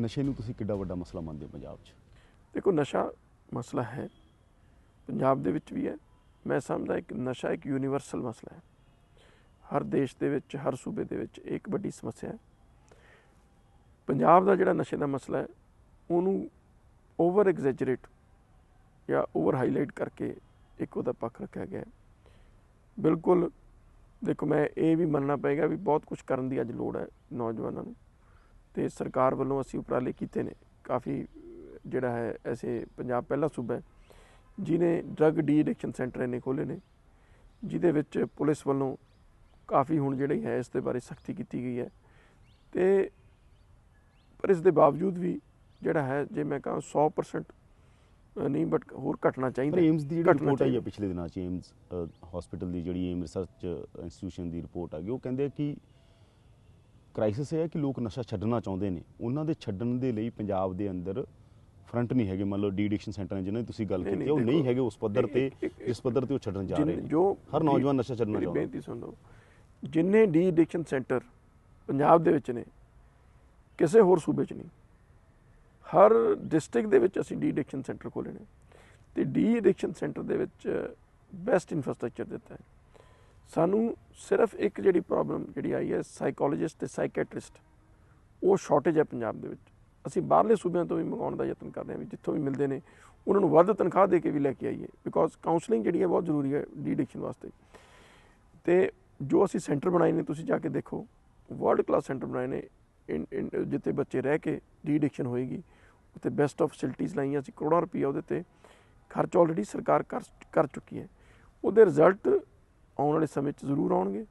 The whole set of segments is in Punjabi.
ਨਸ਼ੇ ਨੂੰ ਤੁਸੀਂ ਕਿੱਡਾ ਵੱਡਾ ਮਸਲਾ ਮੰਨਦੇ ਹੋ ਪੰਜਾਬ 'ਚ? ਦੇਖੋ, ਨਸ਼ਾ ਮਸਲਾ ਹੈ। ਪੰਜਾਬ ਦੇ ਵਿੱਚ ਵੀ ਹੈ। ਮੈਂ ਸਮਝਦਾ ਇੱਕ ਨਸ਼ਾ ਇੱਕ ਯੂਨੀਵਰਸਲ ਮਸਲਾ ਹੈ। ਹਰ ਦੇਸ਼ ਦੇ ਵਿੱਚ, ਹਰ ਸੂਬੇ ਦੇ ਵਿੱਚ ਇਹ ਇੱਕ ਵੱਡੀ ਸਮੱਸਿਆ ਹੈ। ਪੰਜਾਬ ਦਾ ਜਿਹੜਾ ਨਸ਼ੇ ਦਾ ਮਸਲਾ ਹੈ, ਉਹਨੂੰ ਓਵਰ ਐਗਜ਼ੈਜਰੇਟ ਜਾਂ ਓਵਰ ਹਾਈਲਾਈਟ ਕਰਕੇ ਇੱਕ ਉਹਦਾ ਪੱਖ ਰੱਖਿਆ ਗਿਆ ਬਿਲਕੁਲ, ਦੇਖੋ, ਮੈਂ ਇਹ ਵੀ ਮੰਨਣਾ ਪਏਗਾ ਵੀ ਬਹੁਤ ਕੁਝ ਕਰਨ ਦੀ ਅੱਜ ਲੋੜ ਹੈ ਨੌਜਵਾਨਾਂ ਨੂੰ। ਤੇ ਸਰਕਾਰ ਵੱਲੋਂ ਅਸੀਂ ਉਪਰਾਲੇ ਕੀਤੇ ਨੇ। ਕਾਫੀ ਜਿਹੜਾ ਹੈ ਐਸੇ ਪੰਜਾਬ ਪਹਿਲਾ ਸੂਬਾ ਹੈ ਜਿਨੇ ਡਰੱਗ ਡੀ ਐਡਿਕਸ਼ਨ ਸੈਂਟਰ ਇਹਨੇ ਖੋਲੇ ਨੇ ਜਿਹਦੇ ਵਿੱਚ ਪੁਲਿਸ ਵੱਲੋਂ ਕਾਫੀ ਹੁਣ ਜਿਹੜੀ ਹੈ ਇਸ ਦੇ ਬਾਰੇ ਸਖਤੀ ਕੀਤੀ ਗਈ ਹੈ। ਤੇ ਪਰ ਇਸ ਦੇ ਬਾਵਜੂਦ ਵੀ ਜਿਹੜਾ ਹੈ ਜੇ ਮੈਂ ਕਹਾਂ 100% ਨਹੀਂ ਬਟ ਹੋਰ ਘਟਣਾ ਚਾਹੀਦਾ ਏਮਸ ਦੀ ਜਿਹੜੀ ਰਿਪੋਰਟ ਆਈ ਹੈ। ਪਿਛਲੇ ਦਿਨਾਂ 'ਚ ਏਮਸ ਹਸਪੀਟਲ ਦੀ ਜਿਹੜੀ ਏਮ ਰਿਸਰਚ ਇੰਸਟੀਟਿਊਸ਼ਨ ਦੀ ਰਿਪੋਰਟ ਆ ਗਈ ਉਹ ਕਹਿੰਦੇ ਕਿ ਕ੍ਰਾਈਸਿਸ ਇਹ ਹੈ ਕਿ ਲੋਕ ਨਸ਼ਾ ਛੱਡਣਾ ਚਾਹੁੰਦੇ ਨੇ। ਉਹਨਾਂ ਦੇ ਛੱਡਣ ਦੇ ਲਈ ਪੰਜਾਬ ਦੇ ਅੰਦਰ ਫਰੰਟ ਨਹੀਂ ਹੈਗੇ। ਮੰਨ ਲਓ ਡੀ ਐਡਿਕਸ਼ਨ ਸੈਂਟਰ ਨੇ ਜਿਹਨਾਂ ਦੀ ਤੁਸੀਂ ਗੱਲ ਕੀਤੀ ਉਹ ਨਹੀਂ ਹੈਗੇ ਉਸ ਪੱਧਰ ਤੇ ਜਿਸ ਪੱਧਰ ਤੇ ਉਹ ਛੱਡਣ ਜਾ ਰਹੇ ਨੇ। ਜੋ ਹਰ ਨੌਜਵਾਨ ਨਸ਼ਾ ਛੱਡਣਾ ਚਾਹੁੰਦਾ। ਬੇਨਤੀ ਸੁਣ ਲਓ। ਜਿੰਨੇ ਡੀ ਐਡਿਕਸ਼ਨ ਸੈਂਟਰ ਪੰਜਾਬ ਦੇ ਵਿੱਚ ਨੇ ਕਿਸੇ ਹੋਰ ਸੂਬੇ 'ਚ ਨਹੀਂ। ਹਰ ਡਿਸਟ੍ਰਿਕਟ ਦੇ ਵਿੱਚ ਅਸੀਂ ਡੀ ਐਡਿਕਸ਼ਨ ਸੈਂਟਰ ਖੋਲ੍ਹੇ ਨੇ। ਤੇ ਡੀ ਐਡਿਕਸ਼ਨ ਸੈਂਟਰ ਦੇ ਵਿੱਚ ਬੈਸਟ ਇਨਫਰਾਸਟ੍ਰਕਚਰ ਦਿੱਤਾ ਹੈ। ਸਾਨੂੰ ਸਿਰਫ ਇੱਕ ਜਿਹੜੀ ਪ੍ਰੋਬਲਮ ਜਿਹੜੀ ਆਈ ਹੈ ਸਾਈਕੋਲੋਜਿਸਟ ਤੇ ਸਾਈਕੈਟ੍ਰਿਸਟ ਉਹ ਸ਼ਾਰਟੇਜ ਹੈ ਪੰਜਾਬ ਦੇ ਵਿੱਚ। ਅਸੀਂ ਬਾਹਰਲੇ ਸੂਬਿਆਂ ਤੋਂ ਵੀ ਮੰਗਾਉਣ ਦਾ ਯਤਨ ਕਰ ਰਹੇ ਹਾਂ ਵੀ ਜਿੱਥੋਂ ਵੀ ਮਿਲਦੇ ਨੇ, ਉਹਨਾਂ ਨੂੰ ਵੱਧ ਤਨਖਾਹ ਦੇ ਕੇ ਵੀ ਲੈ ਕੇ ਆਈਏ ਬਿਕੋਜ਼ ਕਾਉਂਸਲਿੰਗ ਜਿਹੜੀ ਹੈ ਬਹੁਤ ਜ਼ਰੂਰੀ ਹੈ ਡੀ ਐਡਿਕਸ਼ਨ ਵਾਸਤੇ। ਤੇ ਜੋ ਅਸੀਂ ਸੈਂਟਰ ਬਣਾਏ ਨੇ, ਤੁਸੀਂ ਜਾ ਕੇ ਦੇਖੋ ਵਰਲਡ ਕਲਾਸ ਸੈਂਟਰ ਬਣਾਏ ਨੇ, ਇਨ- ਇਨ- ਜਿੱਥੇ ਬੱਚੇ ਰਹਿ ਕੇ ਡੀ ਐਡਿਕਸ਼ਨ ਹੋਏਗੀ, ਉੱਥੇ ਬੈਸਟ ਆਫ ਫੈਸਿਲਿਟੀਆਂ ਲਾਈਆਂ, ਅਸੀਂ ਕਰੋੜਾਂ ਰੁਪਈਆ ਉਹਦੇ ਤੇ ਖਰਚ ਆਲਰੇਡੀ ਸਰਕਾਰ ਕਰ ਕਰ ਚੁੱਕੀ ਹੈ। ਉਹਦੇ ਰਿਜ਼ਲਟ ਆਉਣ ਵਾਲੇ ਸਮੇਂ 'ਚ ਜ਼ਰੂਰ ਆਉਣਗੇ।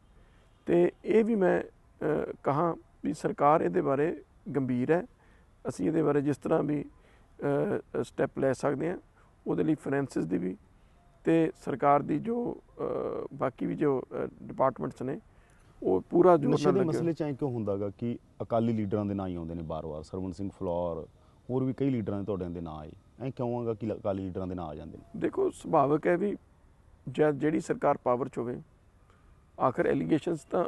ਤੇ ਇਹ ਵੀ ਮੈਂ ਕਹਾਂ ਵੀ ਸਰਕਾਰ ਇਹਦੇ ਬਾਰੇ ਗੰਭੀਰ ਹੈ। ਅਸੀਂ ਇਹਦੇ ਬਾਰੇ ਜਿਸ ਤਰ੍ਹਾਂ ਵੀ ਸਟੈਪ ਲੈ ਸਕਦੇ ਹਾਂ ਉਹਦੇ ਲਈ ਫਾਈਨੈਂਸਿਸ ਦੀ ਵੀ ਤੇ ਸਰਕਾਰ ਦੀ ਜੋ ਬਾਕੀ ਵੀ ਜੋ ਡਿਪਾਰਟਮੈਂਟਸ ਨੇ ਉਹ ਪੂਰਾ ਜੋਰ ਨਾਲ ਦੇ ਲੱਗੇ ਮਸਲੇ 'ਚ ਐਂ ਕਿਉਂ ਹੁੰਦਾਗਾ ਕਿ ਅਕਾਲੀ ਲੀਡਰਾਂ ਦੇ ਨਾਂ ਹੀ ਆਉਂਦੇ ਨੇ ਬਾਰ-ਬਾਰ ਸਰਵਣ ਸਿੰਘ ਫਲੋਰ ਹੋਰ ਵੀ ਕਈ ਲੀਡਰਾਂ ਦੇ ਤੁਹਾਡੇ ਦੇ ਨਾਂ ਆਏ। ਐਂ ਕਿਉਂ ਆਗਾ ਕਿ ਅਕਾਲੀ ਲੀਡਰਾਂ ਦੇ ਨਾਂ ਆ ਜਾਂਦੇ ਨੇ? ਦੇਖੋ ਸੁਭਾਵਿਕ ਹੈ ਵੀ ਜਿਹੜੀ ਸਰਕਾਰ ਪਾਵਰ 'ਚ ਹੋਵੇ, ਆਖਰ ਐਲੀਗੇਸ਼ਨਸ ਤਾਂ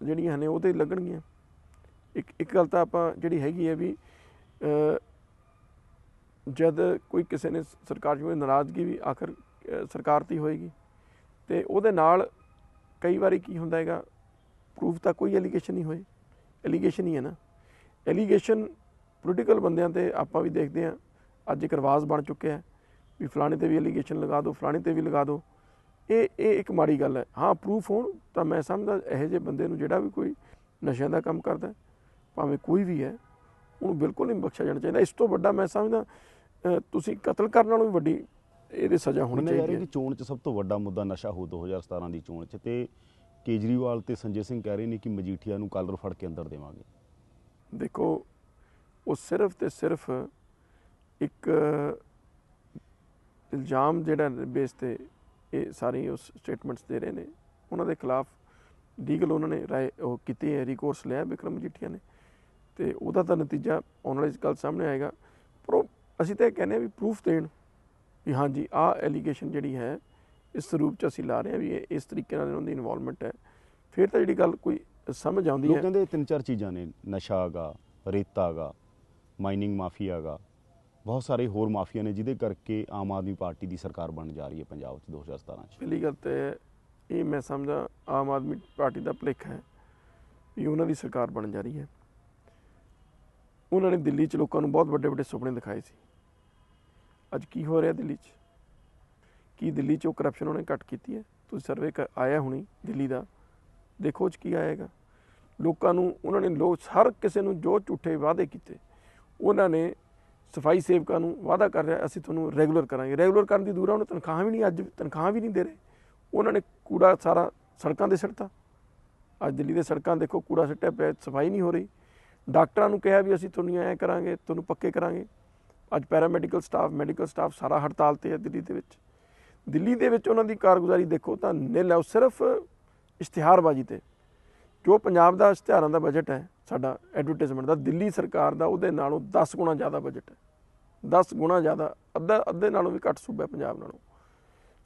ਜਿਹੜੀਆਂ ਨੇ ਉਹ ਤੇ ਲੱਗਣਗੀਆਂ। ਇੱਕ ਇੱਕ ਗੱਲ ਤਾਂ ਆਪਾਂ ਜਿਹੜੀ ਹੈਗੀ ਹੈ ਵੀ ਜਦ ਕੋਈ ਕਿਸੇ ਨੇ ਸਰਕਾਰ 'ਚ ਨਾਰਾਜ਼ਗੀ ਵੀ ਆਖਰ ਸਰਕਾਰ ਤੇ ਹੋਏਗੀ। ਤੇ ਉਹਦੇ ਨਾਲ ਕਈ ਵਾਰੀ ਕੀ ਹੁੰਦਾ ਹੈਗਾ ਪ੍ਰੂਫ ਤਾਂ ਕੋਈ ਐਲੀਗੇਸ਼ਨ ਨਹੀਂ ਹੋਏ। ਐਲੀਗੇਸ਼ਨ ਹੀ ਹੈ ਨਾ। ਐਲੀਗੇਸ਼ਨ ਪੋਲੀਟੀਕਲ ਬੰਦਿਆਂ ਤੇ ਆਪਾਂ ਵੀ ਦੇਖਦੇ ਹਾਂ। ਅੱਜ ਇੱਕ ਰਿਵਾਜ ਬਣ ਚੁੱਕਿਆ ਹੈ ਵੀ ਫਲਾਣੇ ਤੇ ਵੀ ਐਲੀਗੇਸ਼ਨ ਲਗਾ ਦਿਓ, ਫਲਾਣੇ ਤੇ ਵੀ ਲਗਾ ਦਿਓ। ਇਹ ਇਹ ਇੱਕ ਮਾੜੀ ਗੱਲ ਹੈ। ਹਾਂ ਪ੍ਰੂਫ ਹੋਣ ਤਾਂ ਮੈਂ ਸਮਝਦਾ ਇਹੋ ਜਿਹੇ ਬੰਦੇ ਨੂੰ ਜਿਹੜਾ ਵੀ ਕੋਈ ਨਸ਼ਿਆਂ ਦਾ ਕੰਮ ਕਰਦਾ ਭਾਵੇਂ ਕੋਈ ਵੀ ਹੈ ਉਹਨੂੰ ਬਿਲਕੁਲ ਨਹੀਂ ਬਖਸ਼ਿਆ ਜਾਣਾ ਚਾਹੀਦਾ। ਇਸ ਤੋਂ ਵੱਡਾ ਮੈਂ ਸਮਝਦਾ ਤੁਸੀਂ ਕਤਲ ਕਰਨ ਨਾਲੋਂ ਵੀ ਵੱਡੀ ਇਹਦੀ ਸਜ਼ਾ ਹੋਣੀ ਚਾਹੀਦੀ ਕਿ ਹੈ। ਚੋਣ 'ਚ ਸਭ ਤੋਂ ਵੱਡਾ ਮੁੱਦਾ ਨਸ਼ਾ ਹੋ 2017 ਦੀ ਚੋਣ 'ਚ ਤੇ ਕੇਜਰੀਵਾਲ ਤੇ ਸੰਜੇ ਸਿੰਘ ਕਹਿ ਰਹੇ ਨੇ ਕਿ ਮਜੀਠੀਆ ਨੂੰ ਕਾਲਰ ਫੜ ਕੇ ਅੰਦਰ ਦੇਵਾਂਗੇ। ਦੇਖੋ ਉਹ ਸਿਰਫ ਤੇ ਸਿਰਫ ਇੱਕ ਇਲਜ਼ਾਮ ਜਿਹੜਾ ਬੇਸ ਤੇ ਇਹ ਸਾਰੀ ਉਸ ਸਟੇਟਮੈਂਟਸ ਦੇ ਰਹੇ ਨੇ। ਉਹਨਾਂ ਦੇ ਖਿਲਾਫ ਲੀਗਲ ਉਹਨਾਂ ਨੇ ਰਾਏ ਉਹ ਕੀਤੀ ਹੈ ਰਿਕੋਰਸ ਲਿਆ ਵਿਕਰਮ ਮਜੀਠੀਆ ਨੇ। ਤੇ ਉਹਦਾ ਤਾਂ ਨਤੀਜਾ ਆਉਣ ਵਾਲੀ ਗੱਲ ਸਾਹਮਣੇ ਆਏਗਾ। ਪਰ ਉਹ ਅਸੀਂ ਤਾਂ ਇਹ ਕਹਿੰਦੇ ਹਾਂ ਵੀ ਪ੍ਰੂਫ ਦੇਣ ਵੀ ਹਾਂਜੀ, ਆਹ ਐਲੀਗੇਸ਼ਨ ਜਿਹੜੀ ਹੈ, ਇਸ ਰੂਪ ਚ ਅਸੀਂ ਲਾ ਰਹੇ ਹਾਂ ਵੀ ਇਹ ਇਸ ਤਰੀਕੇ ਨਾਲ ਇਹਨਾਂ ਦੀ ਇਨਵੋਲਵਮੈਂਟ ਹੈ। ਫਿਰ ਤਾਂ ਜਿਹੜੀ ਗੱਲ ਕੋਈ ਸਮਝ ਆਉਂਦੀ ਲੋਕ ਹੈ ਕਹਿੰਦੇ ਤਿੰਨ ਚਾਰ ਚੀਜ਼ਾਂ ਨੇ। ਨਸ਼ਾ ਹੈਗਾ, ਰੇਤਾ ਹੈਗਾ ਮਾਈਨਿੰਗ ਮਾਫੀਆ ਹੈਗਾ। ਬਹੁਤ ਸਾਰੇ ਹੋਰ ਮਾਫੀਆ ਨੇ ਜਿਹਦੇ ਕਰਕੇ ਆਮ ਆਦਮੀ ਪਾਰਟੀ ਦੀ ਸਰਕਾਰ ਬਣ ਜਾ ਰਹੀ ਹੈ ਪੰਜਾਬ 'ਚ 2017 'ਚ। ਪਹਿਲੀ ਗੱਲ ਤੇ ਇਹ ਮੈਂ ਸਮਝਦਾ ਆਮ ਆਦਮੀ ਪਾਰਟੀ ਦਾ ਭੁਲੇਖਾ ਹੈ ਵੀ ਉਹਨਾਂ ਦੀ ਸਰਕਾਰ ਬਣ ਜਾ ਰਹੀ ਹੈ। ਉਹਨਾਂ ਨੇ ਦਿੱਲੀ 'ਚ ਲੋਕਾਂ ਨੂੰ ਬਹੁਤ ਵੱਡੇ ਵੱਡੇ ਸੁਪਨੇ ਦਿਖਾਏ ਸੀ। ਅੱਜ ਕੀ ਹੋ ਰਿਹਾ ਦਿੱਲੀ 'ਚ? ਕੀ ਦਿੱਲੀ 'ਚ ਉਹ ਕਰਪਸ਼ਨ ਉਹਨੇ ਘਟ ਕੀਤੀ ਹੈ? ਤੁਸੀਂ ਸਰਵੇ ਆਇਆ ਹੁਣੀ ਦਿੱਲੀ ਦਾ। ਦੇਖੋ 'ਚ ਕੀ ਆਏਗਾ। ਲੋਕਾਂ ਨੂੰ, ਉਹਨਾਂ ਨੇ ਲੋਕ ਹਰ ਕਿਸੇ ਨੂੰ ਜੋ ਝੂਠੇ ਵਾਅਦੇ ਕੀਤੇ, ਉਹਨਾਂ ਨੇ ਸਫ਼ਾਈ ਸੇਵਕਾਂ ਨੂੰ ਵਾਅਦਾ ਕਰ ਰਿਹਾ, ਅਸੀਂ ਤੁਹਾਨੂੰ ਰੈਗੂਲਰ ਕਰਾਂਗੇ। ਰੈਗੂਲਰ ਕਰਨ ਦੀ ਦੂਰ ਆ, ਉਹਨੂੰ ਤਨਖਾਹ ਵੀ ਨਹੀਂ ਅੱਜ, ਤਨਖਾਹ ਵੀ ਨਹੀਂ ਦੇ ਰਹੇ। ਉਹਨਾਂ ਨੇ ਕੂੜਾ ਸਾਰਾ ਸੜਕਾਂ ਦੇ ਸਿੱਟਤਾ। ਅੱਜ ਦਿੱਲੀ ਦੇ ਸੜਕਾਂ ਦੇਖੋ, ਕੂੜਾ ਸਿੱਟਿਆ ਪਿਆ, ਸਫ਼ਾਈ ਨਹੀਂ ਹੋ ਰਹੀ। ਡਾਕਟਰਾਂ ਨੂੰ ਕਿਹਾ ਵੀ ਅਸੀਂ ਤੁਹਾਨੂੰ ਐਂ ਕਰਾਂਗੇ, ਤੁਹਾਨੂੰ ਪੱਕੇ ਕਰਾਂਗੇ। ਅੱਜ ਪੈਰਾਮੈਡੀਕਲ ਸਟਾਫ, ਮੈਡੀਕਲ ਸਟਾਫ ਸਾਰਾ ਹੜਤਾਲ ਤੇ ਹੈ ਦਿੱਲੀ ਦੇ ਵਿੱਚ। ਦਿੱਲੀ ਦੇ ਵਿੱਚ ਉਹਨਾਂ ਦੀ ਕਾਰਗੁਜ਼ਾਰੀ ਦੇਖੋ ਤਾਂ ਨਿਲ ਹੈ ਸਿਰਫ ਇਸ਼ਤਿਹਾਰਬਾਜ਼ੀ ਤੇ। ਜੋ ਪੰਜਾਬ ਦਾ ਇਸ਼ਤਿਹਾਰਾਂ ਦਾ ਬਜਟ ਹੈ ਸਾਡਾ ਐਡਵਰਟਾਈਜ਼ਮੈਂਟ ਦਾ ਦਿੱਲੀ ਸਰਕਾਰ ਦਾ ਉਹਦੇ ਨਾਲੋਂ 10 ਗੁਣਾ ਜ਼ਿਆਦਾ ਬਜਟ ਹੈ। 10 ਗੁਣਾ ਜ਼ਿਆਦਾ ਅੱਧਾ ਅੱਧੇ ਨਾਲੋਂ ਵੀ ਘੱਟ ਸੂਬਾ ਪੰਜਾਬ ਨਾਲੋਂ।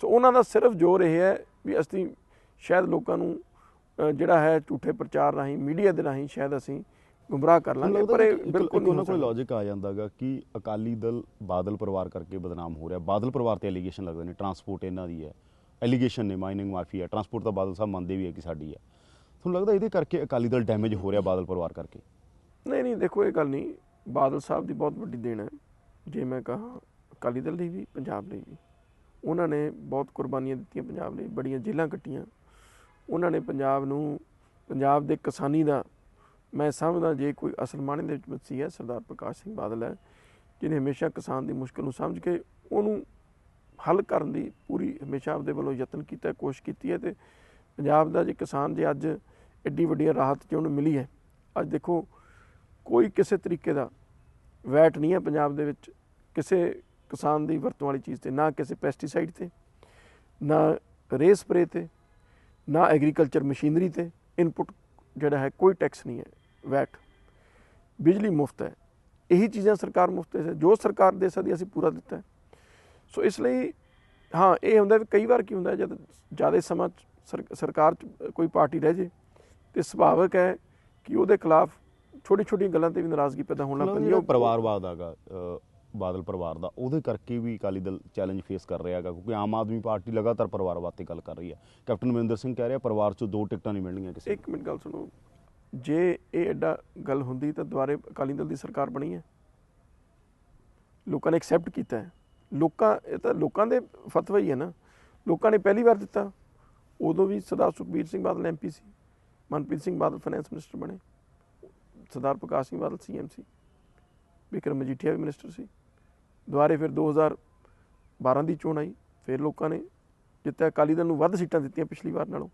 ਸੋ ਉਹਨਾਂ ਦਾ ਸਿਰਫ ਜ਼ੋਰ ਇਹ ਹੈ ਵੀ ਅਸੀਂ ਸ਼ਾਇਦ ਲੋਕਾਂ ਨੂੰ ਜਿਹੜਾ ਹੈ ਝੂਠੇ ਪ੍ਰਚਾਰ ਰਾਹੀਂ ਮੀਡੀਆ ਦੇ ਰਾਹੀਂ ਸ਼ਾਇਦ ਅਸੀਂ ਗੁੰਮਰਾਹ ਕਰ ਲਾਂਗੇ ਪਰ ਇਹ ਬਿਲਕੁਲ ਨਹੀਂ ਕੋਈ ਲੌਜੀਕ ਆ ਜਾਂਦਾਗਾ ਕਿ ਅਕਾਲੀ ਦਲ ਬਾਦਲ ਪਰਿਵਾਰ ਕਰਕੇ ਬਦਨਾਮ ਹੋ ਰਿਹਾ। ਬਾਦਲ ਪਰਿਵਾਰ ਤੇ ਐਲੀਗੇਸ਼ਨ ਲੱਗਦੇ ਨੇ ਟਰਾਂਸਪੋਰਟ ਇਹਨਾਂ ਦੀ ਹੈ। ਐਲੀਗੇਸ਼ਨ ਨੇ ਮਾਈਨਿੰਗ ਮਾਫੀਆ ਟਰਾਂਸਪੋਰਟ ਤਾਂ ਬਾਦਲ ਸਾਹਿਬ ਮੰਨਦੇ ਵੀ ਹੈ ਕਿ ਸਾਡੀ ਹੈ। ਤੁਹਾਨੂੰ ਲੱਗਦਾ ਇਹਦੇ ਕਰਕੇ ਅਕਾਲੀ ਦਲ ਡੈਮੇਜ ਹੋ ਰਿਹਾ ਬਾਦਲ ਪਰਿਵਾਰ ਕਰਕੇ? ਨਹੀਂ ਨਹੀਂ, ਦੇਖੋ, ਇਹ ਗੱਲ ਨਹੀਂ। ਬਾਦਲ ਸਾਹਿਬ ਦੀ ਬਹੁਤ ਵੱਡੀ ਦੇਣ ਹੈ। ਜੇ ਮੈਂ ਕਹਾਂ ਅਕਾਲੀ ਦਲ ਲਈ ਵੀ, ਪੰਜਾਬ ਲਈ ਵੀ। ਉਹਨਾਂ ਨੇ ਬਹੁਤ ਕੁਰਬਾਨੀਆਂ ਦਿੱਤੀਆਂ ਪੰਜਾਬ ਲਈ, ਬੜੀਆਂ ਜੇਲ੍ਹਾਂ ਕੱਟੀਆਂ। ਉਹਨਾਂ ਨੇ ਪੰਜਾਬ ਨੂੰ, ਪੰਜਾਬ ਦੇ ਕਿਸਾਨੀ ਦਾ, ਮੈਂ ਸਮਝਦਾ ਜੇ ਕੋਈ ਅਸਲ ਮਾਣੇ ਦੇ ਵਿੱਚ ਮਸੀਹ ਹੈ, ਸਰਦਾਰ ਪ੍ਰਕਾਸ਼ ਸਿੰਘ ਬਾਦਲ ਹੈ, ਜਿਹਨੇ ਹਮੇਸ਼ਾ ਕਿਸਾਨ ਦੀ ਮੁਸ਼ਕਲ ਨੂੰ ਸਮਝ ਕੇ ਉਹਨੂੰ ਹੱਲ ਕਰਨ ਦੀ ਪੂਰੀ ਹਮੇਸ਼ਾ ਆਪਦੇ ਵੱਲੋਂ ਯਤਨ ਕੀਤਾ, ਕੋਸ਼ਿਸ਼ ਕੀਤੀ ਹੈ ਤੇ ਪੰਜਾਬ ਦਾ ਜੇ ਕਿਸਾਨ ਜੇ ਅੱਜ ਐਡੀ ਵੱਡੀ ਰਾਹਤ ਜੇ ਉਹਨੂੰ ਮਿਲੀ ਹੈ। ਅੱਜ ਦੇਖੋ, ਕੋਈ ਕਿਸੇ ਤਰੀਕੇ ਦਾ ਵੈਟ ਨਹੀਂ ਹੈ ਪੰਜਾਬ ਦੇ ਵਿੱਚ ਕਿਸੇ ਕਿਸਾਨ ਦੀ ਵਰਤੋਂ ਵਾਲੀ ਚੀਜ਼ ਤੇ, ਨਾ ਕਿਸੇ ਪੈਸਟੀਸਾਈਡ ਤੇ, ਨਾ ਰੇ ਸਪਰੇ ਤੇ, ਨਾ ਐਗਰੀਕਲਚਰ ਮਸ਼ੀਨਰੀ ਤੇ ਇਨਪੁਟ ਜਿਹੜਾ ਹੈ ਕੋਈ ਟੈਕਸ ਨਹੀਂ ਹੈ, ਵੈਟ। ਬਿਜਲੀ ਮੁਫਤ ਹੈ। ਇਹੀ ਚੀਜ਼ਾਂ ਸਰਕਾਰ ਮੁਫਤ ਹੈ ਜੋ ਸਰਕਾਰ ਦੇ ਸਕਦੀ ਅਸੀਂ ਪੂਰਾ ਦਿੱਤਾ ਹੈ। ਸੋ ਇਸ ਲਈ, ਹਾਂ, ਇਹ ਹੁੰਦਾ ਵੀ ਕਈ ਵਾਰ ਕੀ ਹੁੰਦਾ, ਜਦ ਜ਼ਿਆਦਾ ਸਮਾਂ ਸਰ- ਸਰਕਾਰ ਚ ਕੋਈ ਪਾਰਟੀ ਰਹਿ ਜੇ ਤੇ ਸੁਭਾਵਿਕ ਹੈ ਕਿ ਉਹਦੇ ਖਿਲਾਫ ਛੋਟੀ ਛੋਟੀਆਂ ਗੱਲਾਂ ਤੇ ਵੀ ਨਾਰਾਜ਼ਗੀ ਪੈਦਾ ਹੋਣ ਪੈਂਦੀ ਹੈ। ਪਰਿਵਾਰਵਾਦ ਆਗਾ ਬਾਦਲ ਪਰਿਵਾਰ ਦਾ ਉਹਦੇ ਕਰਕੇ ਵੀ ਅਕਾਲੀ ਦਲ ਚੈਲੰਜ ਫੇਸ ਕਰ ਰਿਹਾ ਹੈਗਾ ਕਿਉਂਕਿ ਆਮ ਆਦਮੀ ਪਾਰਟੀ ਲਗਾਤਾਰ ਪਰਿਵਾਰਵਾਦ ਤੇ ਗੱਲ ਕਰ ਰਹੀ ਹੈ। ਕੈਪਟਨ ਅਮਰਿੰਦਰ ਸਿੰਘ ਕਹਿ ਰਿਹਾ ਪਰਿਵਾਰ ਚੋਂ ਦੋ ਟਿਕਟਾਂ ਨਹੀਂ ਮਿਲਣਗੀਆਂ ਕਿਸੇ ਇੱਕ ਮਿੰਟ ਗੱਲ ਸੁਣੋ। ਜੇ ਇਹ ਐਡਾ ਗੱਲ ਹੁੰਦੀ ਤਾਂ ਦੁਬਾਰੇ ਅਕਾਲੀ ਦਲ ਦੀ ਸਰਕਾਰ ਬਣੀ ਹੈ। ਲੋਕਾਂ ਨੇ ਐਕਸੈਪਟ ਕੀਤਾ ਹੈ। ਲੋਕਾਂ ਇਹ ਤਾਂ ਲੋਕਾਂ ਦੇ ਫਤਵਾ ਹੀ ਹੈ ਨਾ। ਲੋਕਾਂ ਨੇ ਪਹਿਲੀ ਵਾਰ ਦਿੱਤਾ। ਉਦੋਂ ਵੀ ਸਰਦਾਰ ਸੁਖਬੀਰ ਸਿੰਘ ਬਾਦਲ ਐਮਪੀ ਸੀ। ਮਨਪ੍ਰੀਤ ਸਿੰਘ ਬਾਦਲ ਫਾਈਨੈਂਸ ਮਿਨਿਸਟਰ ਬਣੇ। ਸਰਦਾਰ ਪ੍ਰਕਾਸ਼ ਸਿੰਘ ਬਾਦਲ ਸੀਐਮ ਸੀ ਵਿਕਰਮ ਮਜੀਠੀਆ ਵੀ ਮਿਨਿਸਟਰ ਸੀ। ਦੁਬਾਰੇ ਫਿਰ 2012 ਦੀ ਚੋਣ ਆਈ। ਫਿਰ ਲੋਕਾਂ ਨੇ ਜਿੱਤੇ ਅਕਾਲੀ ਦਲ ਨੂੰ ਵੱਧ ਸੀਟਾਂ ਦਿੱਤੀਆਂ ਪਿਛਲੀ ਵਾਰ ਨਾਲੋਂ।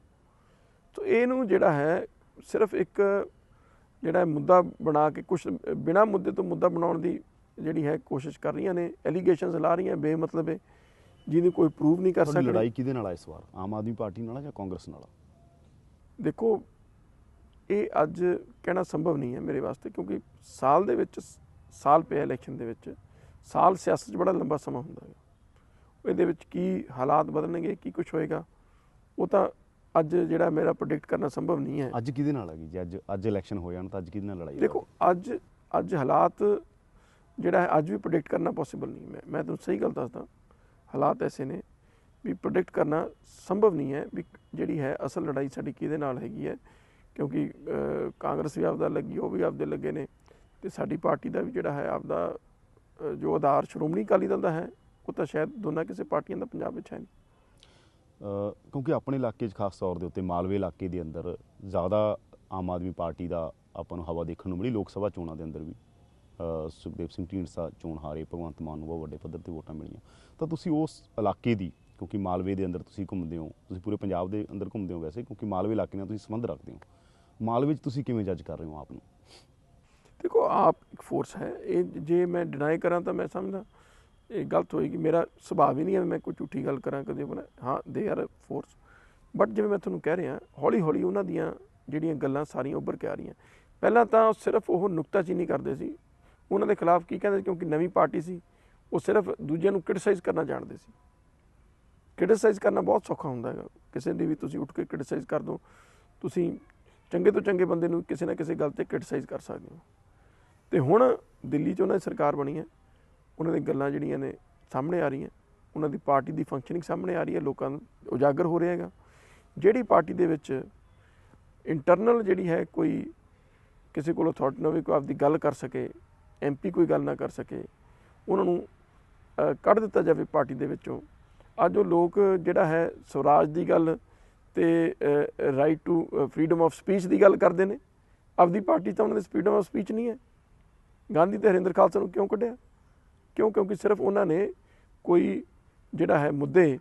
ਤੋ ਇਹਨੂੰ ਜਿਹੜਾ ਹੈ ਸਿਰਫ ਇੱਕ ਜਿਹੜਾ ਮੁੱਦਾ ਬਣਾ ਕੇ ਕੁਝ ਬਿਨਾ ਮੁੱਦੇ ਤੋਂ ਮੁੱਦਾ ਬਣਾਉਣ ਦੀ ਜਿਹੜੀ ਹੈ ਕੋਸ਼ਿਸ਼ ਕਰ ਰਹੀਆਂ ਨੇ ਐਲੀਗੇਸ਼ਨਸ ਲਾ ਰਹੀਆਂ ਬੇਮਤਲਬ ਹੈ। ਜਿਹਨੂੰ ਕੋਈ ਪ੍ਰੂਵ ਨਹੀਂ ਕਰ ਸਕਦਾ। ਲੜਾਈ ਕਿਹਦੇ ਨਾਲ ਆ ਇਸ ਵਾਰ? ਆਮ ਆਦਮੀ ਪਾਰਟੀ ਨਾਲ ਜਾਂ ਕਾਂਗਰਸ ਨਾਲ? ਦੇਖੋ ਇਹ ਅੱਜ ਕਹਿਣਾ ਸੰਭਵ ਨਹੀਂ ਹੈ ਮੇਰੇ ਵਾਸਤੇ ਕਿਉਂਕਿ ਸਾਲ ਦੇ ਵਿੱਚ ਸਾਲ ਪਿਆ ਇਲੈਕਸ਼ਨ ਦੇ ਵਿੱਚ ਸਾਲ ਸਿਆਸਤ 'ਚ ਬੜਾ ਲੰਬਾ ਸਮਾਂ ਹੁੰਦਾ ਹੈ ਇਹਦੇ ਵਿੱਚ ਕੀ ਹਾਲਾਤ ਬਦਲਣਗੇ ਕੀ ਕੁਝ ਹੋਏਗਾ ਉਹ ਤਾਂ ਅੱਜ ਜਿਹੜਾ ਮੇਰਾ ਪ੍ਰੈਡਿਕਟ ਕਰਨਾ ਸੰਭਵ ਨਹੀਂ ਹੈ। ਅੱਜ ਕਿਹਦੇ ਨਾਲ ਹੈਗੀ ਜੇ ਅੱਜ ਅੱਜ ਇਲੈਕਸ਼ਨ ਹੋ ਜਾਣ ਤਾਂ ਅੱਜ ਕਿਹਦੇ ਨਾਲ ਲੜਾਈ ਦੇਖੋ ਅੱਜ ਅੱਜ ਹਾਲਾਤ ਜਿਹੜਾ ਹੈ ਅੱਜ ਵੀ ਪ੍ਰੈਡਿਕਟ ਕਰਨਾ ਪੋਸੀਬਲ ਨਹੀਂ ਮੈਂ ਮੈਂ ਤੁਹਾਨੂੰ ਸਹੀ ਗੱਲ ਦੱਸਦਾ ਹਾਲਾਤ ਐਸੇ ਨੇ ਵੀ ਪ੍ਰੈਡਿਕਟ ਕਰਨਾ ਸੰਭਵ ਨਹੀਂ ਹੈ ਵੀ ਜਿਹੜੀ ਹੈ ਅਸਲ ਲੜਾਈ ਸਾਡੀ ਕਿਹਦੇ ਨਾਲ ਹੈਗੀ ਹੈ। ਕਿਉਂਕਿ ਕਾਂਗਰਸ ਵੀ ਆਪਦਾ ਲੱਗੀ, ਉਹ ਵੀ ਆਪਦੇ ਲੱਗੇ ਨੇ। ਤੇ ਸਾਡੀ ਪਾਰਟੀ ਦਾ ਵੀ ਜਿਹੜਾ ਹੈ ਆਪਦਾ ਜੋ ਆਧਾਰ ਸ਼੍ਰੋਮਣੀ ਅਕਾਲੀ ਦਲ ਦਾ ਹੈ, ਉਹ ਤਾਂ ਸ਼ਾਇਦ ਦੋਨਾਂ ਕਿਸੇ ਪਾਰਟੀਆਂ ਦਾ ਪੰਜਾਬ ਵਿੱਚ ਹੈ ਨਹੀਂ। ਕਿਉਂਕਿ ਆਪਣੇ ਇਲਾਕੇ 'ਚ ਖਾਸ ਤੌਰ ਦੇ ਉੱਤੇ ਮਾਲਵੇ ਇਲਾਕੇ ਦੇ ਅੰਦਰ ਜ਼ਿਆਦਾ ਆਮ ਆਦਮੀ ਪਾਰਟੀ ਦਾ ਆਪਾਂ ਨੂੰ ਹਵਾ ਦੇਖਣ ਨੂੰ ਮਿਲੀ, ਲੋਕ ਸਭਾ ਚੋਣਾਂ ਦੇ ਅੰਦਰ ਵੀ। ਸੁਖਦੇਵ ਸਿੰਘ ਢੀਂਡਸਾ ਚੋਣ ਹਾਰੇ, ਭਗਵੰਤ ਮਾਨ ਨੂੰ ਬਹੁਤ ਵੱਡੇ ਪੱਧਰ ਤੇ ਵੋਟਾਂ ਮਿਲੀਆਂ। ਤਾਂ ਤੁਸੀਂ ਉਸ ਇਲਾਕੇ ਦੀ, ਕਿਉਂਕਿ ਮਾਲਵੇ ਦੇ ਅੰਦਰ ਤੁਸੀਂ ਘੁੰਮਦੇ ਹੋ, ਤੁਸੀਂ ਪੂਰੇ ਪੰਜਾਬ ਦੇ ਅੰਦਰ ਘੁੰਮਦੇ ਹੋ ਵੈਸੇ, ਕਿਉਂਕਿ ਮਾਲਵੇ ਇਲਾਕੇ ਨਾਲ ਤੁਸੀਂ ਸੰਬੰਧ ਰੱਖਦੇ ਹੋ। ਮਾਲ ਵਿੱਚ ਤੁਸੀਂ ਕਿਵੇਂ ਜੱਜ ਕਰ ਰਹੇ ਹੋ ਆਪ ਨੂੰ? ਦੇਖੋ, ਆਪ ਇੱਕ ਫੋਰਸ ਹੈ। ਇਹ ਜੇ ਮੈਂ ਡਿਨਾਈ ਕਰਾਂ ਤਾਂ ਮੈਂ ਸਮਝਦਾ। ਇਹ ਗਲਤ ਹੋਏਗੀ। ਮੇਰਾ ਸੁਭਾਅ ਵੀ ਨਹੀਂ ਹੈ। ਵੀ ਮੈਂ ਕੋਈ ਝੂਠੀ ਗੱਲ ਕਰਾਂ ਕਦੇ ਬਣਾ ਹਾਂ ਦੇ ਆਰ ਫੋਰਸ ਬਟ ਜਿਵੇਂ ਮੈਂ ਤੁਹਾਨੂੰ ਕਹਿ ਰਿਹਾ ਹੌਲੀ ਹੌਲੀ ਉਹਨਾਂ ਦੀਆਂ ਜਿਹੜੀਆਂ ਗੱਲਾਂ ਸਾਰੀਆਂ ਉੱਭਰ ਕੇ ਆ ਰਹੀਆਂ। ਪਹਿਲਾਂ ਤਾਂ ਸਿਰਫ ਉਹ ਨੁਕਤਾਚੀਨੀ ਕਰਦੇ ਸੀ। ਉਹਨਾਂ ਦੇ ਖਿਲਾਫ ਕੀ ਕਹਿੰਦੇ ਕਿਉਂਕਿ ਨਵੀਂ ਪਾਰਟੀ ਸੀ। ਉਹ ਸਿਰਫ ਦੂਜਿਆਂ ਨੂੰ ਕ੍ਰਿਟਿਸਾਈਜ਼ ਕਰਨਾ ਜਾਣਦੇ ਸੀ। ਕ੍ਰਿਟਿਸਾਈਜ਼ ਕਰਨਾ ਬਹੁਤ ਸੌਖਾ ਹੁੰਦਾ ਹੈਗਾ। ਕਿਸੇ ਦੀ ਵੀ ਤੁਸੀਂ ਉੱਠ ਕੇ ਕ੍ਰਿਟਿਸਾਈਜ਼ ਕਰ ਦੋ। ਤੁਸੀਂ ਚੰਗੇ ਤੋਂ ਚੰਗੇ ਬੰਦੇ ਨੂੰ ਕਿਸੇ ਨਾ ਕਿਸੇ ਗੱਲ ਤੇ ਕ੍ਰਿਟਿਸਾਈਜ਼ ਕਰ ਸਕਦੇ ਹੋ। ਤੇ ਹੁਣ ਦਿੱਲੀ 'ਚ ਉਹਨਾਂ ਦੀ ਸਰਕਾਰ ਬਣੀ ਹੈ। ਉਹਨਾਂ ਦੀ ਗੱਲਾਂ ਜਿਹੜੀਆਂ ਨੇ ਸਾਹਮਣੇ ਆ ਰਹੀਆਂ। ਉਹਨਾਂ ਦੀ ਪਾਰਟੀ ਦੀ ਫੰਕਸ਼ਨਿੰਗ ਸਾਹਮਣੇ ਆ ਰਹੀ ਹੈ। ਲੋਕਾਂ ਨੂੰ ਉਜਾਗਰ ਹੋ ਰਿਹਾ ਹੈਗਾ। ਜਿਹੜੀ ਪਾਰਟੀ ਦੇ ਵਿੱਚ ਇੰਟਰਨਲ ਜਿਹੜੀ ਹੈ ਕੋਈ ਕਿਸੇ ਕੋਲ ਅਥਾਰਟੀ ਨਾ ਹੋਵੇ, ਕੋਈ ਆਪਦੀ ਗੱਲ ਕਰ ਸਕੇ ਐਮਪੀ ਕੋਈ ਗੱਲ ਨਾ ਕਰ ਸਕੇ, ਉਹਨਾਂ ਨੂੰ ਕੱਢ ਦਿੱਤਾ ਜਾਵੇ ਪਾਰਟੀ ਦੇ ਵਿੱਚੋਂ। ਅੱਜ ਉਹ ਲੋਕ ਜਿਹੜਾ ਹੈ ਸਵਰਾਜ ਦੀ ਗੱਲ ਤੇ right to freedom of speech ਦੀ ਗੱਲ ਕਰਦੇ ਨੇ। ਆਪਦੀ ਪਾਰਟੀ ਤਾਂ ਉਹਨਾਂ ਦੇ ਫਰੀडम ਆਫ ਸਪੀਚ ਨਹੀਂ ਹੈ। ਗਾਂਧੀ ਤੇ ਹਰਿੰਦਰ ਖਾਲਸਾ ਨੂੰ ਕਿਉਂ ਕੱਢਿਆ? ਕਿਉਂ? ਕਿਉਂਕਿ ਸਿਰਫ ਉਹਨਾਂ ਨੇ ਕੋਈ ਜਿਹੜਾ ਹੈ ਮੁੱਦੇ,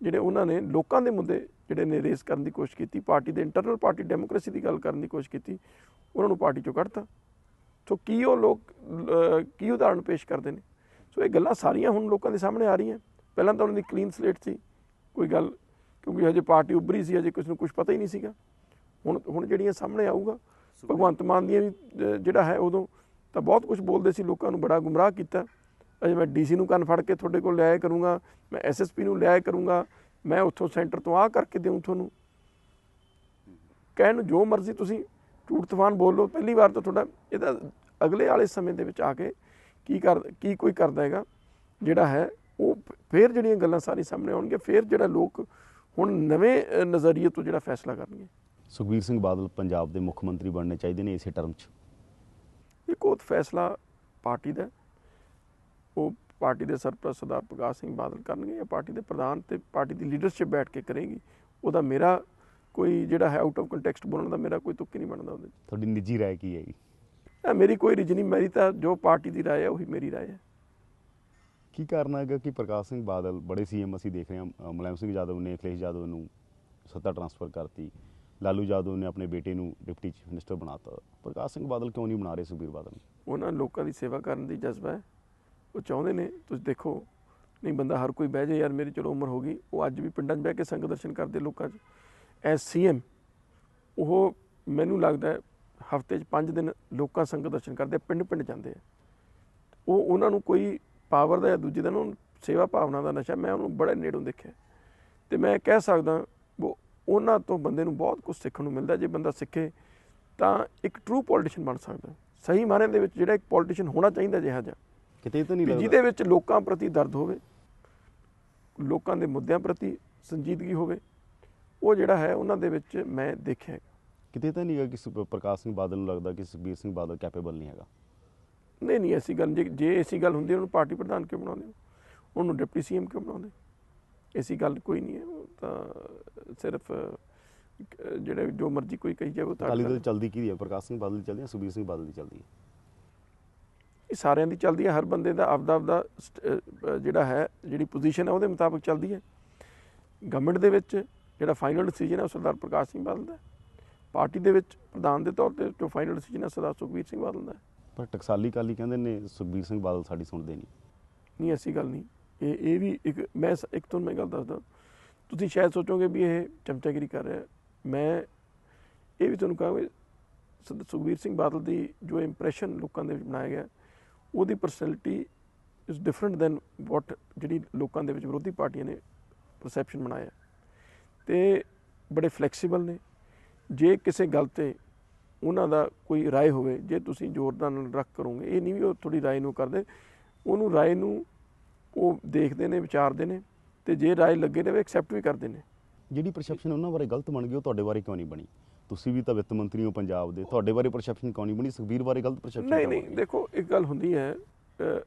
ਜਿਹੜੇ ਉਹਨਾਂ ਨੇ ਲੋਕਾਂ ਦੇ ਮੁੱਦੇ ਜਿਹੜੇ ਨੇ ਰੇਸ ਕਰਨ ਦੀ ਕੋਸ਼ਿਸ਼ ਕੀਤੀ, ਪਾਰਟੀ ਦੇ ਇੰਟਰਨਲ ਪਾਰਟੀ ਡੈਮੋਕ੍ਰੇਸੀ ਦੀ ਗੱਲ ਕਰਨ ਦੀ ਕੋਸ਼ਿਸ਼ ਕੀਤੀ, ਉਹਨਾਂ ਨੂੰ ਪਾਰਟੀ ਚੋਂ ਕੱਢਤਾ। ਸੋ ਕੀ ਉਹ ਲੋਕ ਕੀ ਉਦਾਹਰਣ ਪੇਸ਼ ਕਰਦੇ ਨੇ? ਸੋ ਇਹ ਗੱਲਾਂ ਸਾਰੀਆਂ ਹੁਣ ਲੋਕਾਂ ਦੇ ਸਾਹਮਣੇ ਆ ਰਹੀਆਂ। ਪਹਿਲਾਂ ਤਾਂ ਉਹਨਾਂ ਦੀ ਕਲੀਨ ਸਲੇਟ ਸੀ। ਕੋਈ ਗੱਲ ਕਿਉਂਕਿ ਹਜੇ ਪਾਰਟੀ ਉੱਭਰੀ ਸੀ ਹਜੇ ਕਿਸੇ ਨੂੰ ਕੁਝ ਪਤਾ ਹੀ ਨਹੀਂ ਸੀਗਾ। ਹੁਣ ਹੁਣ ਜਿਹੜੀਆਂ ਸਾਹਮਣੇ ਆਊਗਾ ਭਗਵੰਤ ਮਾਨ ਦੀਆਂ ਵੀ ਜਿਹੜਾ ਹੈ ਉਦੋਂ ਤਾਂ ਬਹੁਤ ਕੁਝ ਬੋਲਦੇ ਸੀ ਲੋਕਾਂ ਨੂੰ ਬੜਾ ਗੁੰਮਰਾਹ ਕੀਤਾ। ਅਜੇ ਮੈਂ ਡੀਸੀ ਨੂੰ ਕੰਨ ਫੜ ਕੇ ਤੁਹਾਡੇ ਕੋਲ ਲਿਆਇਆ ਕਰੂੰਗਾ ਮੈਂ ਐਸਐਸਪੀ ਨੂੰ ਲਿਆਇਆ ਕਰੂੰਗਾ ਮੈਂ ਉੱਥੋਂ ਸੈਂਟਰ ਤੋਂ ਆਹ ਕਰਕੇ ਦੇਉਂ ਤੁਹਾਨੂੰ। ਕਹਿਣ ਨੂੰ ਜੋ ਮਰਜ਼ੀ ਤੁਸੀਂ ਝੂਠ ਤੂਫਾਨ ਬੋਲੋ ਪਹਿਲੀ ਵਾਰ ਤਾਂ ਤੁਹਾਡਾ ਇਹਦਾ ਅਗਲੇ ਵਾਲੇ ਸਮੇਂ ਦੇ ਵਿੱਚ ਆ ਕੇ ਕੀ ਕਰ ਕੀ ਕੋਈ ਕਰਦਾ ਹੈਗਾ ਜਿਹੜਾ ਹੈ ਉਹ ਫੇਰ ਜਿਹੜੀਆਂ ਗੱਲਾਂ ਸਾਰੀ ਸਾਹਮਣੇ ਆਉਣਗੀਆਂ ਫੇਰ ਜਿਹੜਾ ਲੋਕ ਹੁਣ ਨਵੇਂ ਨਜ਼ਰੀਏ ਤੋਂ ਜਿਹੜਾ ਫੈਸਲਾ ਕਰਨਗੇ। ਸੁਖਬੀਰ ਸਿੰਘ ਬਾਦਲ ਪੰਜਾਬ ਦੇ ਮੁੱਖ ਮੰਤਰੀ ਬਣਨੇ ਚਾਹੀਦੇ ਨੇ ਇਸੇ ਟਰਮ 'ਚ। ਇੱਕ ਉਹ ਫੈਸਲਾ ਪਾਰਟੀ ਦਾ ਹੈ। ਉਹ ਪਾਰਟੀ ਦੇ ਸਰਪ੍ਰਸਤ ਸਰਦਾਰ ਪ੍ਰਕਾਸ਼ ਸਿੰਘ ਬਾਦਲ ਕਰਨਗੇ ਜਾਂ ਪਾਰਟੀ ਦੇ ਪ੍ਰਧਾਨ ਤੇ ਪਾਰਟੀ ਦੀ ਲੀਡਰਸ਼ਿਪ ਬੈਠ ਕੇ ਕਰੇਗੀ। ਉਹਦਾ ਮੇਰਾ ਕੋਈ ਜਿਹੜਾ ਹੈ ਆਊਟ ਆਫ ਕੰਟੈਕਸਟ ਬੋਲਣ ਦਾ ਮੇਰਾ ਕੋਈ ਤੁੱਕ ਹੀ ਨਹੀਂ ਬਣਦਾ ਉਹਦੇ। ਤੁਹਾਡੀ ਨਿੱਜੀ ਰਾਏ ਕੀ ਹੈਗੀ ਇਹ ਮੇਰੀ ਕੋਈ ਰਿਜ ਨਹੀਂ ਮੇਰੀ ਤਾਂ ਜੋ ਪਾਰਟੀ ਦੀ ਰਾਏ ਹੈ ਉਹੀ ਮੇਰੀ ਰਾਏ ਹੈ। ਕੀ ਕਾਰਨ ਹੈਗਾ ਕਿ ਪ੍ਰਕਾਸ਼ ਸਿੰਘ ਬਾਦਲ ਬੜੇ ਸੀਐਮ ਅਸੀਂ ਦੇਖ ਰਹੇ ਹਾਂ ਮੁਲਾਇਮ ਸਿੰਘ ਯਾਦਵ ਨੇ, ਅਖਿਲੇਸ਼ ਯਾਦਵ ਨੂੰ ਸੱਤਾ ਟਰਾਂਸਫਰ ਕਰਤੀ, ਲਾਲੂ ਯਾਦਵ ਨੇ ਆਪਣੇ ਬੇਟੇ ਨੂੰ ਡਿਪਟੀ ਚੀਫ ਮਿਨਿਸਟਰ ਬਣਾਤਾ। ਪ੍ਰਕਾਸ਼ ਸਿੰਘ ਬਾਦਲ ਕਿਉਂ ਨਹੀਂ ਬਣਾ ਰਹੇ ਸੁਖਬੀਰ ਬਾਦਲ? ਉਹਨਾਂ ਲੋਕਾਂ ਦੀ ਸੇਵਾ ਕਰਨ ਦੀ ਜਜ਼ਬਾ ਹੈ। ਉਹ ਚਾਹੁੰਦੇ ਨੇ, ਤੁਸੀਂ ਦੇਖੋ, ਨਹੀਂ ਬੰਦਾ ਹਰ ਕੋਈ ਬਹਿ ਜਾਏ, ਯਾਰ ਮੇਰੀ ਚਲੋ ਉਮਰ ਹੋ ਗਈ। ਉਹ ਅੱਜ ਵੀ ਪਿੰਡਾਂ 'ਚ ਬਹਿ ਕੇ ਸੰਗਤ ਦਰਸ਼ਨ ਕਰਦੇ ਲੋਕਾਂ 'ਚ। ਐਸ ਸੀਐਮ ਉਹ ਮੈਨੂੰ ਲੱਗਦਾ ਹਫ਼ਤੇ 'ਚ 5 ਦਿਨ ਲੋਕਾਂ ਸੰਗਤ ਦਰਸ਼ਨ ਕਰਦੇ ਪਿੰਡ ਪਿੰਡ ਜਾਂਦੇ ਆ। ਉਹ ਉਹਨਾਂ ਨੂੰ ਕੋਈ ਪਾਵਰ ਦਾ ਜਾਂ ਦੂਜੇ ਦਾ ਉਹਨੂੰ ਸੇਵਾ ਭਾਵਨਾ ਦਾ ਨਸ਼ਾ ਮੈਂ ਉਹਨੂੰ ਬੜੇ ਨੇੜੋਂ ਦੇਖਿਆ। ਤੇ ਮੈਂ ਕਹਿ ਸਕਦਾ ਉਹ ਉਹਨਾਂ ਤੋਂ ਬੰਦੇ ਨੂੰ ਬਹੁਤ ਕੁਝ ਸਿੱਖਣ ਨੂੰ ਮਿਲਦਾ ਜੇ ਬੰਦਾ ਸਿੱਖੇ ਤਾਂ ਇੱਕ ਟਰੂ ਪੋਲੀਟੀਸ਼ੀਅਨ ਬਣ ਸਕਦਾ। ਸਹੀ ਮਾਇਨੇ ਦੇ ਵਿੱਚ ਜਿਹੜਾ ਇੱਕ ਪੋਲੀਟੀਸ਼ੀਅਨ ਹੋਣਾ ਚਾਹੀਦਾ ਜਿਹਾ ਜਿਹਾ। ਕਿਤੇ ਤਾਂ ਨਹੀਂ ਲੱਗਦਾ। ਜਿਹਦੇ ਵਿੱਚ ਲੋਕਾਂ ਪ੍ਰਤੀ ਦਰਦ ਹੋਵੇ ਲੋਕਾਂ ਦੇ ਮੁੱਦਿਆਂ ਪ੍ਰਤੀ ਸੰਜੀਦਗੀ ਹੋਵੇ ਉਹ ਜਿਹੜਾ ਹੈ ਉਹਨਾਂ ਦੇ ਵਿੱਚ ਮੈਂ ਦੇਖਿਆ। ਕਿਤੇ ਤਾਂ ਨਹੀਂ ਹੈਗਾ ਕਿ ਪ੍ਰਕਾਸ਼ ਸਿੰਘ ਬਾਦਲ ਨੂੰ ਲੱਗਦਾ ਕਿ ਸੁਖਬੀਰ ਸਿੰਘ ਬਾਦਲ ਕੈਪੇਬਲ ਨਹੀਂ ਹੈਗਾ। ਨਹੀਂ ਨਹੀਂ ਐਸੀ ਗੱਲ ਜੇ ਜੇ ਐਸੀ ਗੱਲ ਹੁੰਦੀ ਉਹਨੂੰ ਪਾਰਟੀ ਪ੍ਰਧਾਨ ਕਿਉਂ ਬਣਾਉਂਦੇ? ਉਹਨੂੰ ਡਿਪਟੀ ਸੀਐਮ ਕਿਉਂ ਬਣਾਉਂਦੇ ਐਸੀ ਗੱਲ ਕੋਈ ਨਹੀਂ ਹੈ। ਤਾਂ ਸਿਰਫ ਜਿਹੜੇ ਜੋ ਮਰਜ਼ੀ ਕੋਈ ਕਹੀ ਜਾਵੇ ਉਹ ਤਾਂ ਅਕਾਲੀ ਦਲ ਚੱਲਦੀ ਕੀ ਹੈ? ਪ੍ਰਕਾਸ਼ ਸਿੰਘ ਬਾਦਲ ਦੀ ਚੱਲਦੀ ਹੈ ਸੁਖਬੀਰ ਸਿੰਘ ਬਾਦਲ ਦੀ ਚੱਲਦੀ ਹੈ? ਇਹ ਸਾਰਿਆਂ ਦੀ ਚੱਲਦੀ ਹੈ। ਹਰ ਬੰਦੇ ਦਾ ਆਪਦਾ ਆਪਦਾ ਜਿਹੜਾ ਹੈ ਜਿਹੜੀ ਪੋਜੀਸ਼ਨ ਹੈ ਉਹਦੇ ਮੁਤਾਬਕ ਚੱਲਦੀ ਹੈ। ਗਵਰਨਮੈਂਟ ਦੇ ਵਿੱਚ ਜਿਹੜਾ ਫਾਈਨਲ ਡਿਸੀਜਨ ਹੈ ਉਹ ਸਰਦਾਰ ਪ੍ਰਕਾਸ਼ ਸਿੰਘ ਬਾਦਲ ਦਾ ਪਾਰਟੀ ਦੇ ਵਿੱਚ ਪ੍ਰਧਾਨ ਦੇ ਤੌਰ ਤੇ ਜੋ ਫਾਈਨਲ ਡਿਸੀਜਨ ਹੈ ਸਰਦਾਰ ਸੁਖਬੀਰ ਸਿੰਘ ਬਾਦਲ ਦਾ ਹੈ। ਪਰ ਟਕਸਾਲੀ ਕਾਲੀ ਕਹਿੰਦੇ ਨੇ, ਸੁਖਬੀਰ ਸਿੰਘ ਬਾਦਲ ਸਾਡੀ ਸੁਣਦੇ ਨਹੀਂ। ਨਹੀਂ, ਐਸੀ ਗੱਲ ਨਹੀਂ। ਇਹ ਇਹ ਵੀ ਇੱਕ, ਮੈਂ ਇੱਕ ਤੁਹਾਨੂੰ ਮੈਂ ਗੱਲ ਦੱਸਦਾ। ਤੁਸੀਂ ਸ਼ਾਇਦ ਸੋਚੋਗੇ ਵੀ ਇਹ ਚਮਚਾਗਿਰੀ ਕਰ ਰਿਹਾ। ਮੈਂ ਇਹ ਵੀ ਤੁਹਾਨੂੰ ਕਹਾਂਗਾ ਸਰ ਸੁਖਬੀਰ ਸਿੰਘ ਬਾਦਲ ਦੀ ਜੋ ਇੰਪ੍ਰੈਸ਼ਨ ਲੋਕਾਂ ਦੇ ਵਿੱਚ ਬਣਾਇਆ ਗਿਆ, ਉਹਦੀ personality is different than what ਜਿਹੜੀ ਲੋਕਾਂ ਦੇ ਵਿੱਚ ਵਿਰੋਧੀ ਪਾਰਟੀਆਂ ਨੇ ਪਰਸੈਪਸ਼ਨ ਬਣਾਇਆ। ਤੇ ਬੜੇ ਫਲੈਕਸੀਬਲ ਨੇ। ਜੇ ਕਿਸੇ ਗੱਲ ਤੇ ਉਹਨਾਂ ਦਾ ਕੋਈ رائے ਹੋਵੇ ਜੇ ਤੁਸੀਂ ਜ਼ੋਰਦਾਰ ਨਾਲ ਰੱਖ ਕਰੋਗੇ ਇਹ ਨਹੀਂ ਵੀ ਉਹ ਥੋੜੀ رائے ਨੂੰ ਕਰਦੇ ਉਹਨੂੰ ਰਾਏ ਨੂੰ ਉਹ ਦੇਖਦੇ ਨੇ ਵਿਚਾਰਦੇ ਨੇ ਤੇ ਜੇ ਰਾਏ ਲੱਗੇ ਨੇ ਉਹ ਐਕਸੈਪਟ ਵੀ ਕਰਦੇ ਨੇ ਜਿਹੜੀ ਪਰਸੈਪਸ਼ਨ ਉਹਨਾਂ ਬਾਰੇ ਗਲਤ ਬਣ ਗਈ ਉਹ ਤੁਹਾਡੇ ਬਾਰੇ ਕਿਉਂ ਨਹੀਂ ਬਣੀ ਤੁਸੀਂ ਵੀ ਤਾਂ ਵਿੱਤ ਮੰਤਰੀ ਹੋ ਪੰਜਾਬ ਦੇ ਤੁਹਾਡੇ ਬਾਰੇ ਪਰਸੈਪਸ਼ਨ ਕਿਉਂ ਨਹੀਂ ਬਣੀ ਸੁਖਬੀਰ ਬਾਰੇ ਗਲਤ ਪਰਸੈਪਸ਼ਨ ਨਹੀਂ ਨਹੀਂ ਦੇਖੋ ਇੱਕ ਗੱਲ ਹੁੰਦੀ ਹੈ ਅਹ,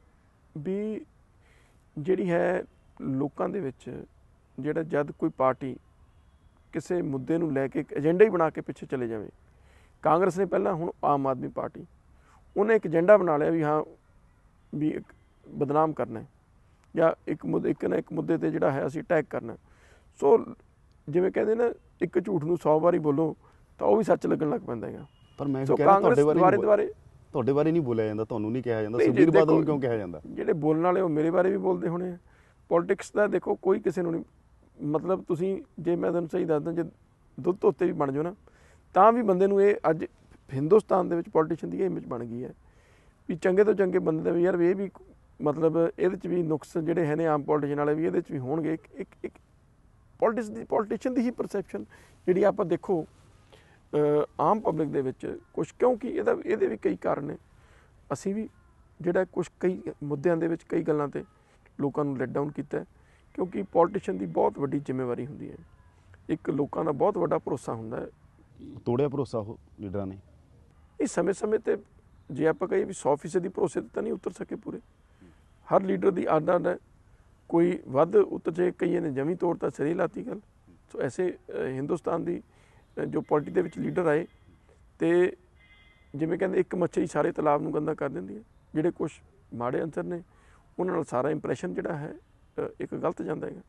ਵੀ ਜਿਹੜੀ ਹੈ ਲੋਕਾਂ ਦੇ ਵਿੱਚ ਜਿਹੜਾ ਜਦ ਕੋਈ ਪਾਰਟੀ ਕਿਸੇ ਮੁੱਦੇ ਨੂੰ ਲੈ ਕੇ ਇੱਕ ਏਜੰਡਾ ਹੀ ਬਣਾ ਕੇ ਪਿੱਛੇ ਚਲੇ ਜਾਵੇ ਕਾਂਗਰਸ ਨੇ ਪਹਿਲਾਂ ਹੁਣ ਆਮ ਆਦਮੀ ਪਾਰਟੀ। ਉਹਨੇ ਇੱਕ ਏਜੰਡਾ ਬਣਾ ਲਿਆ ਵੀ ਹਾਂ ਵੀ ਇੱਕ ਬਦਨਾਮ ਕਰਨਾ ਹੈ। ਜਾਂ ਇੱਕ ਮੁੱਦੇ ਇੱਕ ਨਾ ਇੱਕ ਮੁੱਦੇ ਤੇ ਜਿਹੜਾ ਹੈ ਅਸੀਂ ਅਟੈਕ ਕਰਨਾ। ਸੋ ਜਿਵੇਂ ਕਹਿੰਦੇ ਨਾ ਇੱਕ ਝੂਠ ਨੂੰ 100 ਵਾਰੀ ਬੋਲੋ ਤਾਂ ਉਹ ਵੀ ਸੱਚ ਲੱਗਣ ਲੱਗ ਪੈਂਦਾ ਹੈਗਾ। ਪਰ ਮੈਂ ਕਹਿ ਰਿਹਾ ਤੁਹਾਡੇ ਬਾਰੇ ਦੁਆਰੇ ਤੁਹਾਡੇ ਬਾਰੇ ਨਹੀਂ ਬੋਲਿਆ ਜਾਂਦਾ ਤੁਹਾਨੂੰ ਨਹੀਂ ਕਿਹਾ ਜਾਂਦਾ ਸੁਖਬੀਰ ਬਾਦਲ ਨੂੰ ਕਿਉਂ ਕਿਹਾ ਜਾਂਦਾ? ਜਿਹੜੇ ਬੋਲਣ ਵਾਲੇ ਉਹ ਮੇਰੇ ਬਾਰੇ ਵੀ ਬੋਲਦੇ ਹੋਣੇ ਆ। ਪੋਲਿਟਿਕਸ ਦਾ ਦੇਖੋ ਕੋਈ ਕਿਸੇ ਨੂੰ ਨਹੀਂ ਮਤਲਬ ਤੁਸੀਂ ਜੇ ਮੈਂ ਤੁਹਾਨੂੰ ਸਹੀ ਦੱਸਦਾ ਜੇ ਦੁੱਧ ਧੋਤੇ ਵੀ ਬਣ ਜਾਓ ਨਾ ਤਾਂ ਵੀ ਬੰਦੇ ਨੂੰ ਇਹ ਅੱਜ ਹਿੰਦੁਸਤਾਨ ਦੇ ਵਿੱਚ ਪੋਲੀਟੀਸ਼ੀਅਨ ਦੀ ਇਹ ਇਮੇਜ ਬਣ ਗਈ ਹੈ ਵੀ ਚੰਗੇ ਤੋਂ ਚੰਗੇ ਬੰਦੇ ਦਾ ਵੀ ਯਾਰ ਵੀ ਇਹ ਵੀ ਮਤਲਬ ਇਹਦੇ ਚ ਵੀ ਨੁਕਸ ਜਿਹੜੇ ਹੈ ਨੇ ਆਮ ਪੋਲੀਟੀਸ਼ੀਅਨ ਵਾਲੇ ਵੀ ਇਹਦੇ ਚ ਵੀ ਹੋਣਗੇ। ਇੱਕ ਇੱਕ ਇੱਕ ਪੋਲਿਟਿਕਸ ਦੀ ਪੋਲੀਟੀਸ਼ੀਅਨ ਦੀ ਹੀ ਪਰਸੈਪਸ਼ਨ ਜਿਹੜੀ ਆਪਾਂ ਦੇਖੋ ਆਮ ਪਬਲਿਕ ਦੇ ਵਿੱਚ ਕੁਝ ਕਿਉਂਕਿ ਇਹਦਾ, ਇਹਦੇ ਵੀ ਕਈ ਕਾਰਨ ਨੇ। ਅਸੀਂ ਵੀ ਜਿਹੜਾ ਕੁਝ ਕਈ ਮੁੱਦਿਆਂ ਦੇ ਵਿੱਚ ਕਈ ਗੱਲਾਂ ਤੇ ਲੋਕਾਂ ਨੂੰ ਲੈਟ ਡਾਊਨ ਕੀਤਾ ਕਿਉਂਕਿ ਪੋਲੀਟੀਸ਼ੀਅਨ ਦੀ ਬਹੁਤ ਵੱਡੀ ਜ਼ਿੰਮੇਵਾਰੀ ਹੁੰਦੀ ਹੈ। ਇੱਕ ਲੋਕਾਂ ਦਾ ਬਹੁਤ ਵੱਡਾ ਭਰੋਸਾ ਹੁੰਦਾ ਹੈ ਤੋੜਿਆ ਭਰੋਸਾ ਉਹ ਲੀਡਰਾਂ ਨੇ। ਇਹ ਸਮੇਂ-ਸਮੇਂ ਤੇ ਜੇ ਆਪਾਂ ਕਹੀਏ ਵੀ 100% ਦੀ ਭਰੋਸੇ ਤੇ ਤਾਂ ਨਹੀਂ ਉਤਰ ਸਕੇ ਪੂਰੇ। ਹਰ ਲੀਡਰ ਦੀ ਆਦਤ ਹੈ। ਕੋਈ ਵੱਧ ਉਤਰ ਜੇ ਕਈਆਂ ਨੇ, ਜਮੀ ਤੋੜਤਾ ਸਰੀ ਲਾਤੀ ਗੱਲ। ਸੋ ਐਸੇ ਹਿੰਦੁਸਤਾਨ ਦੀ ਜੋ ਪੋਲਿਟੀ ਦੇ ਵਿੱਚ ਲੀਡਰ ਆਏ, ਤੇ ਜਿਵੇਂ ਕਹਿੰਦੇ ਇੱਕ ਮੱਛੀ ਸਾਰੇ ਤਲਾਬ ਨੂੰ ਗੰਦਾ ਕਰ ਦਿੰਦੀ ਹੈ। ਜਿਹੜੇ ਕੁਝ ਮਾੜੇ ਅੰਸਰ ਨੇ, ਉਹਨਾਂ ਨਾਲ ਸਾਰਾ ਇੰਪ੍ਰੈਸ਼ਨ ਜਿਹੜਾ ਹੈ ਇੱਕ ਗਲਤ ਜਾਂਦਾ ਹੈਗਾ।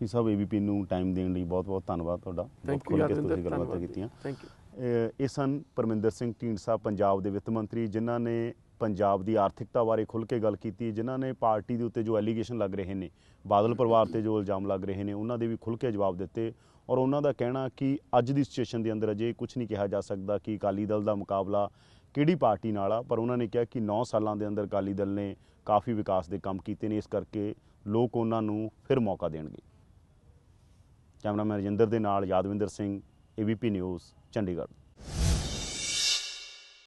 ਜੀ ਸਾਹਿਬ ਏਬੀਪੀ ਨੂੰ ਟਾਈਮ ਦੇਣ ਲਈ ਬਹੁਤ ਬਹੁਤ ਧੰਨਵਾਦ ਤੁਹਾਡਾ। ਬਹੁਤ ਖੁੱਲ੍ਹ ਕੇ ਤੁਸੀਂ ਗੱਲਬਾਤਾਂ ਕੀਤੀਆਂ। ਥੈਂਕ ਯੂ ਇਹ ਇਹ ਸਨ ਪਰਮਿੰਦਰ ਸਿੰਘ ਢੀਂਡਸਾ ਪੰਜਾਬ ਦੇ ਵਿੱਤ ਮੰਤਰੀ ਜਿਨ੍ਹਾਂ ਨੇ ਪੰਜਾਬ ਦੀ ਆਰਥਿਕਤਾ ਬਾਰੇ ਖੁੱਲ੍ਹ ਕੇ ਗੱਲ ਕੀਤੀ ਜਿਨ੍ਹਾਂ ਨੇ ਪਾਰਟੀ ਦੇ ਉੱਤੇ ਜੋ ਐਲੀਗੇਸ਼ਨ ਲੱਗ ਰਹੇ ਨੇ ਬਾਦਲ ਪਰਿਵਾਰ ਤੇ ਜੋ ਇਲਜ਼ਾਮ ਲੱਗ ਰਹੇ ਨੇ ਉਹਨਾਂ ਦੇ ਵੀ ਖੁੱਲ੍ਹ ਕੇ ਜਵਾਬ ਦਿੱਤੇ। ਔਰ ਉਹਨਾਂ ਦਾ ਕਹਿਣਾ ਕਿ ਅੱਜ ਦੀ ਸਿਚੁਏਸ਼ਨ ਦੇ ਅੰਦਰ ਅਜੇ ਕੁਝ ਨਹੀਂ ਕਿਹਾ ਜਾ ਸਕਦਾ ਕਿ ਅਕਾਲੀ ਦਲ ਦਾ ਮੁਕਾਬਲਾ ਕਿਹੜੀ ਪਾਰਟੀ ਨਾਲ ਆ ਪਰ ਉਹਨਾਂ ਨੇ ਕਿਹਾ ਕਿ 9 ਸਾਲਾਂ ਦੇ ਅੰਦਰ ਅਕਾਲੀ ਦਲ ਨੇ ਕਾਫੀ ਵਿਕਾਸ ਦੇ ਕੰਮ ਕੀਤੇ ਨੇ ਇਸ ਕਰਕੇ ਲੋਕ ਉਹਨਾਂ ਨੂੰ ਫਿਰ ਮੌਕਾ ਦੇਣਗੇ। ਕੈਮਰਾਮੈਨ ਰਜਿੰਦਰ ਦੇ ਨਾਲ ਯਾਦਵਿੰਦਰ ਸਿੰਘ ਏਬੀਪੀ ਨਿਊਜ਼ ਚੰਡੀਗੜ੍ਹ।